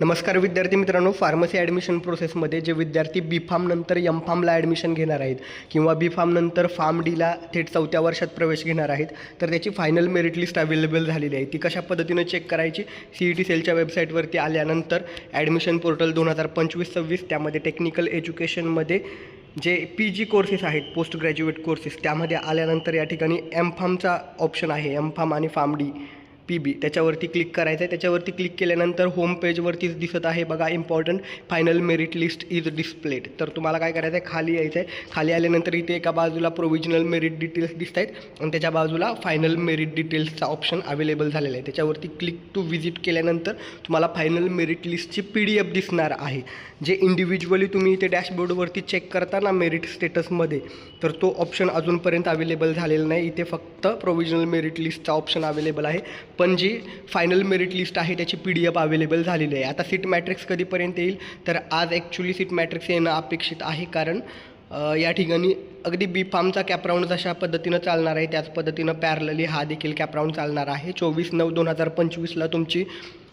नमस्कार विद्यार्थी मित्रांनो फार्मसी ॲडमिशन प्रोसेसमध्ये जे विद्यार्थी बी फार्मनंतर एम फार्मला ॲडमिशन घेणार आहेत किंवा बी फार्मनंतर फार्म डीला थेट चौथ्या वर्षात प्रवेश घेणार आहेत तर त्याची फायनल मेरिट लिस्ट अवेलेबल झालेली आहे. ती कशा पद्धतीनं चेक करायची? सी ई टी सेलच्या वेबसाईटवरती आल्यानंतर ॲडमिशन पोर्टल दोन हजार पंचवीस सव्वीस त्यामध्ये टेक्निकल एज्युकेशनमध्ये जे पी जी कोर्सेस आहेत पोस्ट ग्रॅज्युएट कोर्सेस त्यामध्ये आल्यानंतर या ठिकाणी एम फार्मचा ऑप्शन आहे. एम फार्म आणि फार्म डी पी बी. त्याच्यावरती क्लिक करायचं आहे त्याच्यावरती क्लिक केल्यानंतर होम पेजवरतीच दिसत आहे बघा important final merit list is displayed तर तुम्हाला काय करायचं आहे खाली यायचं आहे खाली आल्यानंतर इथे एका बाजूला प्रोव्हिजनल मेरिट डिटेल्स दिसत आहेत आणि त्याच्या बाजूला फायनल मेरिट डिटेल्सचा ऑप्शन अवेलेबल झालेला आहे. त्याच्यावरती क्लिक टू व्हिजिट केल्यानंतर तुम्हाला फायनल मेरिट लिस्टची पी डी एफ दिसणार आहे. जे इंडिव्हिज्युअली तुम्ही इथे डॅशबोर्डवरती चेक करता ना मेरिट स्टेटसमध्ये तर तो ऑप्शन अजूनपर्यंत अवेलेबल झालेला नाही. इथे फक्त प्रोव्हिजनल मेरिट लिस्टचा ऑप्शन अवेलेबल आहे. पण जी फायनल मेरिट लिस्ट आहे त्याची पी डी एफ अवेलेबल झालेली आहे. आता सीट मॅट्रिक्स कधीपर्यंत येईल? तर आज ॲक्च्युली सीट मॅट्रिक्स येणं अपेक्षित आहे कारण या ठिकाणी अगदी बी फार्मचा कॅपराऊंड जशा पद्धतीनं चालणार आहे त्याच पद्धतीनं पॅरलली हा देखील कॅपराऊंड चालणार आहे. चोवीस नऊ दोन हजार पंचवीसला तुमची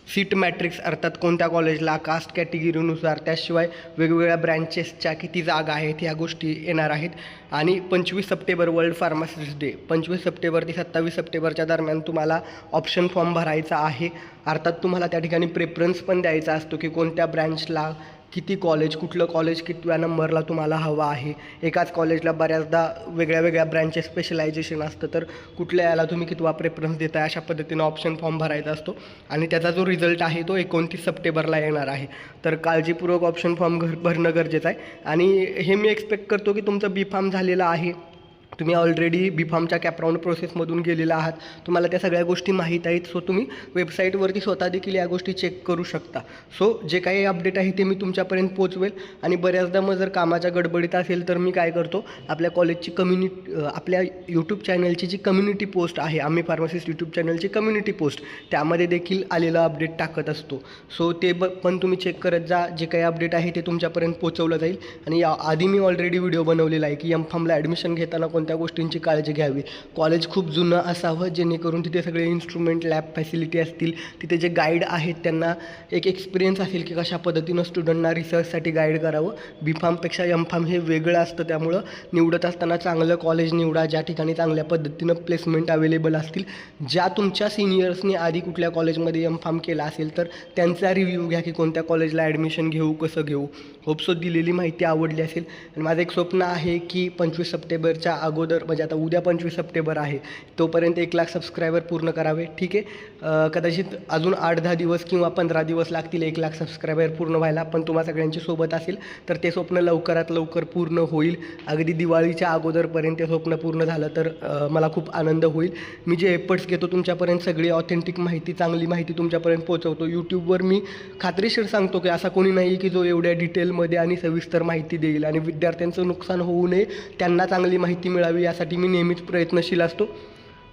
सीट मॅट्रिक्स अर्थात कोणत्या कॉलेजला कास्ट कॅटेगरीनुसार त्याशिवाय वेगवेगळ्या ब्रँचेसच्या किती जागा आहेत ह्या गोष्टी येणार आहेत. आणि पंचवीस सप्टेंबर वर्ल्ड फार्मासिस्ट डे पंचवीस सप्टेंबर ते सत्तावीस सप्टेंबरच्या दरम्यान तुम्हाला ऑप्शन फॉर्म भरायचा आहे. अर्थात तुम्हाला त्या ठिकाणी प्रेफरन्स पण द्यायचा असतो की कोणत्या ब्रँचला किती कॉलेज कुठलं कॉलेज कितव्या नंबरला तुम्हाला हवं आहे? एकाच कॉलेजला बऱ्याचदा वेगळ्या वेगळ्या ब्रँचचे स्पेशलायझेशन असतं. तर कुठल्या याला तुम्ही कितवा प्रेफरन्स देताय? अशा पद्धतीनं ऑप्शन फॉर्म भरायचा असतो. आणि त्याचा जो रिझल्ट आहे तो एकोणतीस सप्टेंबरला येणार आहे. तर काळजीपूर्वक ऑप्शन फॉर्म घर भरणं गरजेचं आहे. आणि हे मी एक्सपेक्ट करतो की तुमचं बी फार्म झालेलं आहे. तुम्ही ऑलरेडी बी फार्मच्या कॅपराऊंड प्रोसेसमधून गेलेला आहात. तुम्हाला त्या सगळ्या गोष्टी माहीत आहेत. सो तुम्ही वेबसाईटवरती स्वतः देखील या गोष्टी चेक करू शकता. सो जे काही अपडेट आहे ते मी तुमच्यापर्यंत पोचवेल. आणि बऱ्याचदा मग जर कामाच्या गडबडीत असेल तर मी काय करतो आपल्या कॉलेजची कम्युनिटी आपल्या यूट्यूब चॅनलची जी कम्युनिटी पोस्ट आहे आम्ही फार्मासिस्ट यूट्यूब चॅनलची कम्युनिटी पोस्ट त्यामध्ये देखील आलेलं अपडेट टाकत असतो. सो ते ब पण तुम्ही चेक करत जा. जे काही अपडेट आहे ते तुमच्यापर्यंत पोचवलं जाईल. आणि या आधी मी ऑलरेडी व्हिडिओ बनवलेला आहे की एम फार्मला ॲडमिशन घेताना कोण कोणत्या गोष्टींची काळजी घ्यावी? कॉलेज खूप जुनं असावं जेणेकरून तिथे सगळे इन्स्ट्रुमेंट लॅब फॅसिलिटी असतील. तिथे जे गाईड आहेत त्यांना एक एक्सपिरियन्स असेल की कशा पद्धतीनं स्टुडंटना रिसर्चसाठी गाईड करावं. बी फार्मपेक्षा एम फार्म हे वेगळं असतं त्यामुळं निवडत असताना चांगलं कॉलेज निवडा ज्या ठिकाणी चांगल्या पद्धतीनं प्लेसमेंट अवेलेबल असतील. ज्या तुमच्या सिनियर्सनी आधी कुठल्या कॉलेजमध्ये एम फार्म केला असेल तर त्यांचा रिव्ह्यू घ्या की कोणत्या कॉलेजला ॲडमिशन घेऊ कसं घेऊ. होपसो दिलेली माहिती आवडली असेल. आणि माझं एक स्वप्न आहे की पंचवीस सप्टेंबरच्या अगोदर म्हणजे आता उद्या पंचवीस सप्टेंबर आहे तोपर्यंत एक लाख सबस्क्रायबर पूर्ण करावे ठीक आहे? कदाचित अजून आठ दहा दिवस किंवा पंधरा दिवस लागतील एक लाख सबस्क्रायबर पूर्ण व्हायला पण तुम्हा सगळ्यांची सोबत असेल तर ते स्वप्न लवकरात लवकर पूर्ण होईल. अगदी दिवाळीच्या अगोदरपर्यंत ते स्वप्न पूर्ण झालं तर मला खूप आनंद होईल. मी जे एफर्ट्स घेतो तुमच्यापर्यंत सगळी ऑथेंटिक माहिती चांगली माहिती तुमच्यापर्यंत पोहोचवतो. यूट्यूबवर मी खात्रीशीर सांगतो की असा कोणी नाही की जो एवढ्या डिटेलमध्ये आणि सविस्तर माहिती देईल आणि विद्यार्थ्यांचं नुकसान होऊ नये त्यांना चांगली माहिती मिळावी यासाठी मी नेहमीच प्रयत्नशील असतो.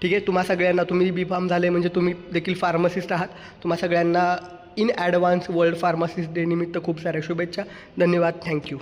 ठीक आहे तुम्हा सगळ्यांना तुम्ही बी फार्म झाले म्हणजे तुम्ही देखील फार्मसिस्ट आहात. तुम्हा सगळ्यांना in advance world pharmacist day निमित्त खूप साऱ्या शुभेच्छा. धन्यवाद थँक्यू.